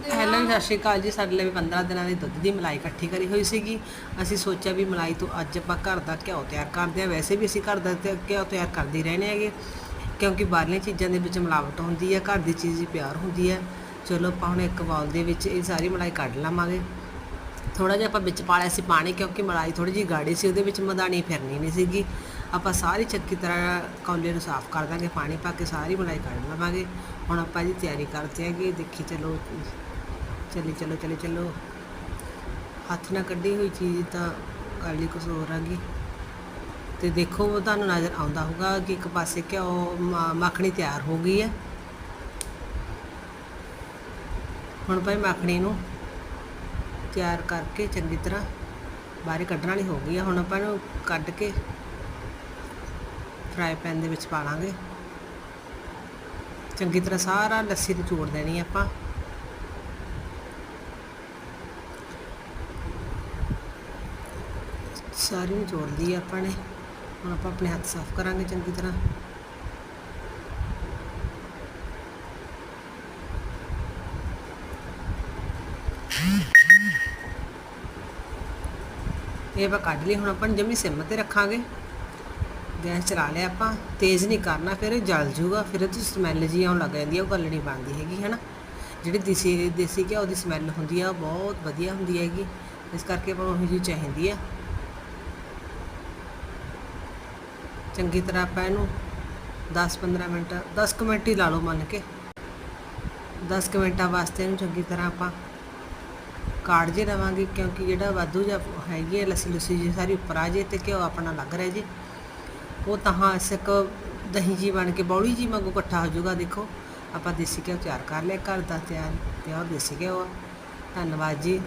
ਹੁੰਦੇ ਹੈਲੋ, ਸਤਿ ਸ਼੍ਰੀ ਅਕਾਲ ਜੀ। ਸਾਡੇ ਲਈ 15 ਦਿਨਾਂ ਦੀ ਦੁੱਧ ਦੀ ਮਲਾਈ ਇਕੱਠੀ ਕਰੀ ਹੋਈ ਸੀਗੀ। ਅਸੀਂ ਸੋਚਿਆ ਵੀ ਮਲਾਈ ਤੋਂ ਅੱਜ ਆਪਾਂ ਘਰ ਦਾ ਘਿਓ ਤਿਆਰ ਕਰਦੇ ਆ ਵੈਸੇ ਵੀ ਅਸੀਂ ਘਰ ਦਾ ਤੇ ਘਿਓ ਤਿਆਰ ਕਰਦੇ ਰਹਿੰਦੇ ਹੈਗੇ। ਕਿਉਂਕਿ ਬਾਹਰਲੀਆਂ ਚੀਜ਼ਾਂ ਦੇ ਵਿੱਚ ਮਿਲਾਵਟ ਹੁੰਦੀ ਹੈ, ਘਰ ਦੀ ਚੀਜ਼ ਹੀ ਪਿਆਰ ਹੁੰਦੀ ਹੈ। ਚਲੋ, ਆਪਾਂ ਹੁਣ ਇੱਕ ਬਾਉਲ ਦੇ ਵਿੱਚ ਇਹ ਸਾਰੀ ਮਲਾਈ ਕੱਢ ਲਵਾਂਗੇ। ਥੋੜਾ ਜਿਹਾ ਆਪਾਂ ਵਿੱਚ ਪਾ ਲਿਆ ਸੀ ਪਾਣੀ, ਕਿਉਂਕਿ ਮਲਾਈ ਥੋੜੀ ਜਿਹੀ ਗਾੜੀ ਸੀ, ਉਹਦੇ ਵਿੱਚ ਮਦਾਨੀ ਫਿਰਨੀ ਨਹੀਂ ਸੀਗੀ। ਆਪਾਂ ਸਾਰੀ ਚੱਕੀ ਤਰ੍ਹਾਂ ਕੌਲੇ ਨੂੰ ਸਾਫ਼ ਕਰ ਦਾਂਗੇ, ਪਾਣੀ ਪਾ ਕੇ ਸਾਰੀ ਮਲਾਈ ਕੱਢ ਲਵਾਂਗੇ। ਹੁਣ ਆਪਾਂ ਜੀ ਤਿਆਰੀ ਕਰਦੇ ਹੈਗੇ। ਦੇਖੀ, ਚਲੋ ਚੱਲੀ, ਚਲੋ, ਚਲੇ, ਚਲੋ। ਹੱਥ ਨਾਲ ਕੱਢੀ ਹੋਈ ਚੀਜ਼ ਤਾਂ ਗੱਲ ਹੀ ਕੁਛ ਹੋਰ ਆਗੀ ਤੇ ਦੇਖੋ ਉਹ ਤੁਹਾਨੂੰ ਨਜ਼ਰ ਆਉਂਦਾ ਹੋਊਗਾ ਕਿ ਇੱਕ ਪਾਸੇ ਘਿਓ ਮ- ਮੱਖਣੀ ਤਿਆਰ ਹੋ ਗਈ ਹੈ। ਹੁਣ ਭਾਈ ਮੱਖਣੀ ਨੂੰ ਤਿਆਰ ਕਰਕੇ ਚੰਗੀ ਤਰ੍ਹਾਂ ਬਾਹਰ ਕੱਢਣ ਵਾਲੀ ਹੋ ਗਈ ਹੈ ਹੁਣ ਆਪਾਂ ਇਹਨੂੰ ਕੱਢ ਕੇ ਫਰਾਈ ਪੈਨ ਦੇ ਵਿੱਚ ਪਾ ਲਾਂਗੇ। ਚੰਗੀ ਤਰ੍ਹਾਂ ਸਾਰਾ ਲੱਸੀ ਨੂੰ ਨਿਚੋੜ ਦੇਣੀ ਆਪਾਂ। ਸਾਰੀ ਨੂੰ ਨਿਚੋੜ ਲਈ ਆਪਾਂ ਨੇ। ਹੁਣ ਆਪਾਂ ਆਪਣੇ ਹੱਥ ਸਾਫ਼ ਕਰਾਂਗੇ ਚੰਗੀ ਤਰ੍ਹਾਂ। ਇਹ ਆਪਾਂ ਕੱਢ ਲਈ, ਹੁਣ ਆਪਾਂ ਜਮੀ ਸਿਮ ਤੇ ਰੱਖਾਂਗੇ। ਗੈਸ ਚਲਾ ਲਿਆ ਆਪਾਂ, ਤੇਜ਼ ਨਹੀਂ ਕਰਨਾ, ਫਿਰ ਜਲ ਜੂਗਾ, ਫਿਰ ਇਹ ਤੋਂ ਸਮੈਲ ਜੀ ਆਉਣ ਲੱਗ ਜਾਂਦੀ ਹੈ ਉਹ ਗੱਲ ਨਹੀਂ ਬਣਦੀ ਹੈਗੀ, ਹੈਨਾ। ਜਿਹੜੀ ਦੇਸੀ ਦੇਸੀ ਘਿਓ ਦੀ ਸਮੈਲ ਹੁੰਦੀ ਆ, ਉਹ ਬਹੁਤ ਵਧੀਆ ਹੁੰਦੀ ਹੈਗੀ। ਇਸ ਕਰਕੇ ਆਪਾਂ ਉਹ ਉਹੀ ਚਾਹੀਦੀ ਆ। ਚੰਗੀ ਤਰ੍ਹਾਂ ਆਪਾਂ ਇਹਨੂੰ 10-15 ਮਿੰਟ 10 ਕੁ ਮਿੰਟ ਹੀ ਲਾ ਲਓ ਮੰਨ ਕੇ। 10 ਕੁ ਮਿੰਟਾਂ ਵਾਸਤੇ ਇਹਨੂੰ ਚੰਗੀ ਤਰ੍ਹਾਂ ਆਪਾਂ ਕਾੜ ਜੇ ਰਵਾਂਗੇ ਕਿਉਂਕਿ ਜਿਹੜਾ ਵਾਧੂ ਜਾਂ ਹੈਗੀ ਹੈ ਲੱਸੀ ਲੁੱਸੀ ਜੀ ਸਾਰੀ ਉੱਪਰ ਆ ਜੇ ਤੇ ਘਿਓ ਆਪਣਾ ਲੱਗ ਰਿਹਾ ਜੇ। ਉਹ ਤਾਂ ਸਿੱਕ ਦਹੀਂ ਜੀ ਬਣ ਕੇ ਬੌੜੀ ਜੀ ਵਾਂਗੂ ਇਕੱਠਾ ਹੋ ਜਾਊਗਾ, ਦੇਖੋ। ਆਪਾਂ ਦੇਸੀ ਘਿਓ ਤਿਆਰ ਕਰ ਲਿਆ, ਘਰ ਦਾ ਤਿਆਰ ਪਿਓਰ ਦੇਸੀ ਘਿਓ ਆ। ਧੰਨਵਾਦ ਜੀ।